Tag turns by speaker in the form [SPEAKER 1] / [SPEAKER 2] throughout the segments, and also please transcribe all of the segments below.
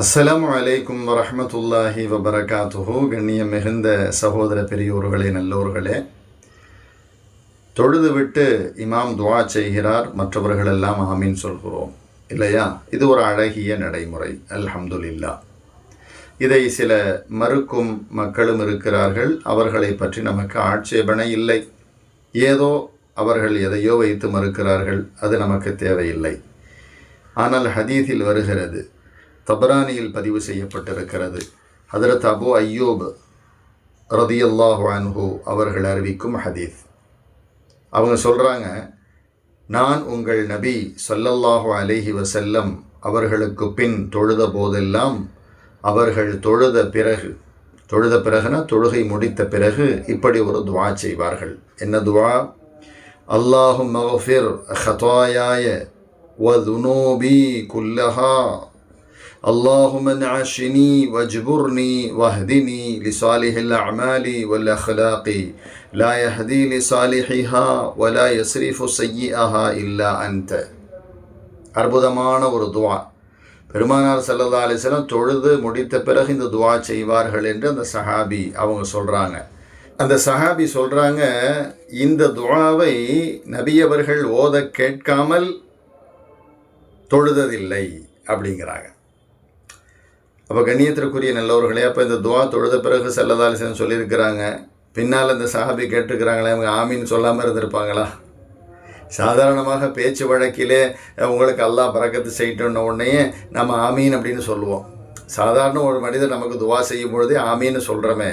[SPEAKER 1] அஸ்லாம் அலைக்கும் வரமத்துல்லாஹி வபரகாத்துஹு. கண்ணியம் மிகுந்த சகோதர பெரியோர்களே நல்லோர்களே. தொழுது விட்டு இமாம் துவா செய்கிறார் மற்றவர்களெல்லாம் ஆமீன் சொல்கிறோம். இல்லையா? இது ஒரு அழகிய நடைமுறை. அல்ஹம்துலில்லா. இதை சில மறுக்கும் மக்களும் இருக்கிறார்கள். அவர்களை பற்றி நமக்கு ஆட்சேபனை இல்லை. ஏதோ அவர்கள் எதையோ வைத்து மறுக்கிறார்கள். அது நமக்கு தேவையில்லை. ஆனால் ஹதீஸில் வருகிறது. தபரானியில் பதிவு செய்யப்பட்டிருக்கிறது. ஹதரத் அபு ஐயோப் ரதியல்லாஹு அன்ஹு அவர்கள் அறிவிக்கும் ஹதீஸ். அவங்க சொல்கிறாங்க நான் உங்கள் நபி சொல்லல்லாஹு அலஹி வசல்லம் அவர்களுக்கு பின் தொழுத போதெல்லாம் அவர்கள் தொழுத பிறகு தொழுத பிறகுனா தொழுகை முடித்த பிறகு இப்படி ஒரு துவா செய்வார்கள். என்ன துவா? அல்லாஹு மஃபிர் ஹதாயாய வதுனோபி குல்லஹா اللهم انعشني واجبرني واهدني لصالح الأعمال والأخلاق لا يهدي لصالحها ولا يصرف سيئها إلا أنت அற்புதமான ஒரு துவா பெருமானார் சல்லல்லா அலிஸ்லாம் தொழுது முடித்த பிறகு இந்த துவா செய்வார்கள் என்று அந்த சஹாபி அவங்க சொல்கிறாங்க அந்த சஹாபி சொல்கிறாங்க இந்த துவாவை நபியவர்கள் ஓத கேட்காமல் தொழுததில்லை அப்படிங்கிறாங்க அப்போ கண்ணியத்திற்குரிய நல்லவர்களே அப்போ இந்த துவா தொழுத பிறகு செல்லதாலிசன் சொல்லியிருக்கிறாங்க. பின்னால் இந்த சஹாபி கேட்டிருக்கிறாங்களே அவங்க ஆமின்னு சொல்லாமல் இருந்திருப்பாங்களா? சாதாரணமாக பேச்சு வழக்கிலே உங்களுக்கு எல்லாம் பறக்கத்து செய்யட்டோன்ன உடனே நம்ம ஆமீன் அப்படின்னு சொல்லுவோம். சாதாரண ஒரு மனிதர் நமக்கு துவா செய்யும் பொழுதே ஆமீன்னு சொல்கிறோமே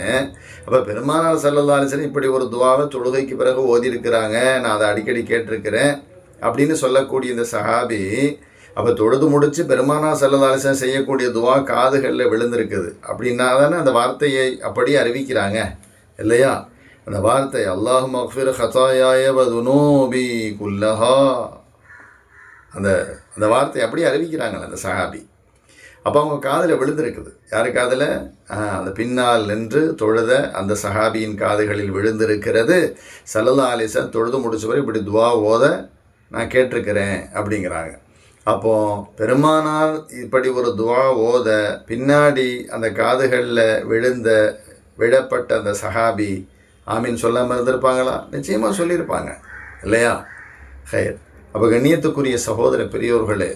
[SPEAKER 1] அப்போ பெருமானார் செல்லதாலிசன் இப்படி ஒரு துவாவை தொழுகைக்கு பிறகு ஓதியிருக்கிறாங்க நான் அதை அடிக்கடி கேட்டிருக்கிறேன் அப்படின்னு சொல்லக்கூடிய இந்த சஹாபி அப்போ தொழுது முடித்து பெருமானா செல்லதாலிசன் செய்யக்கூடிய துவா காதுகளில் விழுந்திருக்குது. அப்படின்னா தானே அந்த வார்த்தையை அப்படியே அறிவிக்கிறாங்க. இல்லையா? அந்த வார்த்தை அல்லாஹ் மஃபிர் ஹதாயாய குல்லஹா. அந்த அந்த வார்த்தை அப்படியே அறிவிக்கிறாங்களே அந்த சஹாபி. அப்போ அவங்க காதில் விழுந்திருக்குது. யார் காதில்? அந்த பின்னால் நின்று தொழுத அந்த சஹாபியின் காதுகளில் விழுந்திருக்கிறது. சல்லல்லா அலிசன் தொழுது முடிச்சவரை இப்படி துவா ஓத நான் கேட்டிருக்கிறேன் அப்படிங்கிறாங்க. அப்போ பெருமானார் இப்படி ஒரு துவா ஓத பின்னாடி அந்த காதுகளில் விழுந்த விழப்பட்ட அந்த சஹாபி ஆமீன் சொல்லாமல் இருந்திருப்பாங்களா? நிச்சயமாக சொல்லியிருப்பாங்க. இல்லையா? ஹயர் அப்போ கண்ணியத்துக்குரிய சகோதர பெரியோர்களே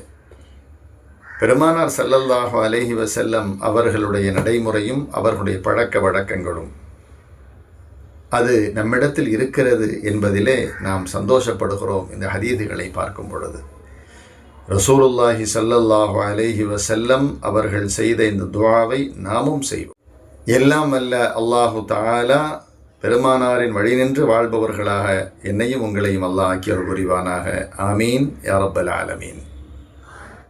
[SPEAKER 1] பெருமானார் சல்லல்லாஹு அலேஹி வசல்லம் அவர்களுடைய நடைமுறையும் அவர்களுடைய பழக்க வழக்கங்களும் அது நம்மிடத்தில் இருக்கிறது என்பதிலே நாம் சந்தோஷப்படுகிறோம் இந்த ஹதீதுகளை பார்க்கும் பொழுது. ரசூலுல்லாஹி சல்லல்லாஹு அலேஹி வசல்லம் அவர்கள் செய்த இந்த துவாவை நாமும் செய்வோம். எல்லாம் அல்ல அல்லாஹு தாலா பெருமானாரின் வழி நின்று வாழ்பவர்களாக என்னையும் உங்களையும் அல்லாஹ் ஆக்கியவர் புரிவானாக. ஆமீன். யாரப்பல் ஆலமீன்.